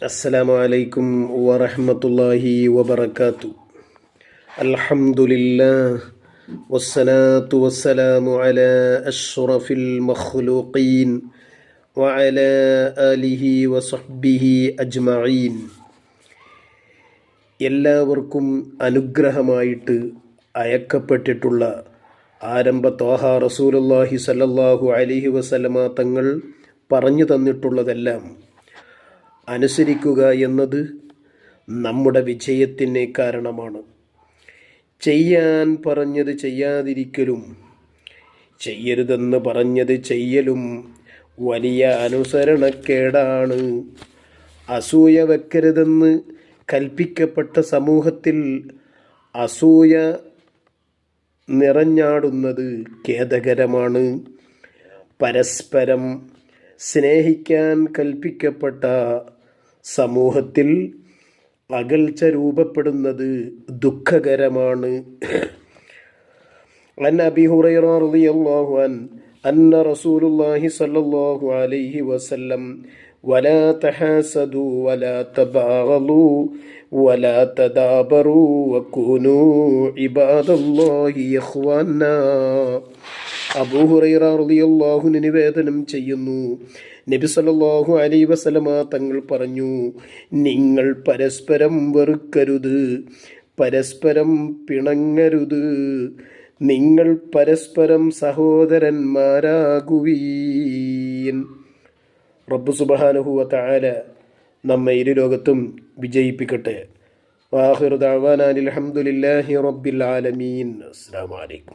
അസ്സലാമു അലൈക്കും വറഹമത്തല്ലാഹി വബർക്കാത്തു അലഹമുല്ല വസ്സലാത്തു വസ്സലാമു അല അഷ്റഫിൽ മഖ്ലൂഖീൻ വഅല ആലിഹി വസഹ്ബിഹി അജ്മഈൻ. എല്ലാവർക്കും അനുഗ്രഹമായിട്ട് അയക്കപ്പെട്ടിട്ടുള്ള ആരംഭ തോഹ റസൂലുള്ളാഹി സല്ലല്ലാഹു അലൈഹി വസല്ലമ തങ്ങൾ പറഞ്ഞു തന്നിട്ടുള്ളതെല്ലാം അനുസരിക്കുക എന്നത് നമ്മുടെ വിജയത്തിന് കാരണമാണ്. ചെയ്യാൻ പറഞ്ഞത് ചെയ്യാതിരിക്കലും ചെയ്യരുതെന്ന് പറഞ്ഞത് ചെയ്യലും വലിയ അനുസരണക്കേടാണ്. അസൂയ വെക്കരുതെന്ന് കൽപ്പിക്കപ്പെട്ട സമൂഹത്തിൽ അസൂയ നിറഞ്ഞാടുന്നത് ഖേദകരമാണ്. പരസ്പരം സ്നേഹിക്കാൻ കൽപ്പിക്കപ്പെട്ട സമൂഹത്തിൽ അകൽച്ച രൂപപ്പെടുന്നത് ദുഃഖകരമാണ് عن أبي هريرة رضي الله عنه أن رسول الله صلى الله عليه وسلم ولا تحاسدوا ولا تباغضوا ولا تدابروا وكونوا عباد الله إخوانا അബൂഹുറൈറ റളിയല്ലാഹു നിവേദനം ചെയ്യുന്നു. നബി സല്ലല്ലാഹു അലൈഹി വസല്ലമ തങ്ങൾ പറഞ്ഞു നിങ്ങൾ പരസ്പരം വെറുക്കരുത് പരസ്പരം പിണങ്ങരുത്. നിങ്ങൾ പരസ്പരം സഹോദരന്മാരാകുവീൻ. റബ്ബു സുബഹാനുഹുവ തആല നമ്മെ ഇരു ലോകത്തും വിജയിപ്പിക്കട്ടെ. വാഹിർ ദഅവാന അൽഹംദുലില്ലാഹി റബ്ബിൽ ആലമീൻ. അസ്സലാമു അലൈക്കും.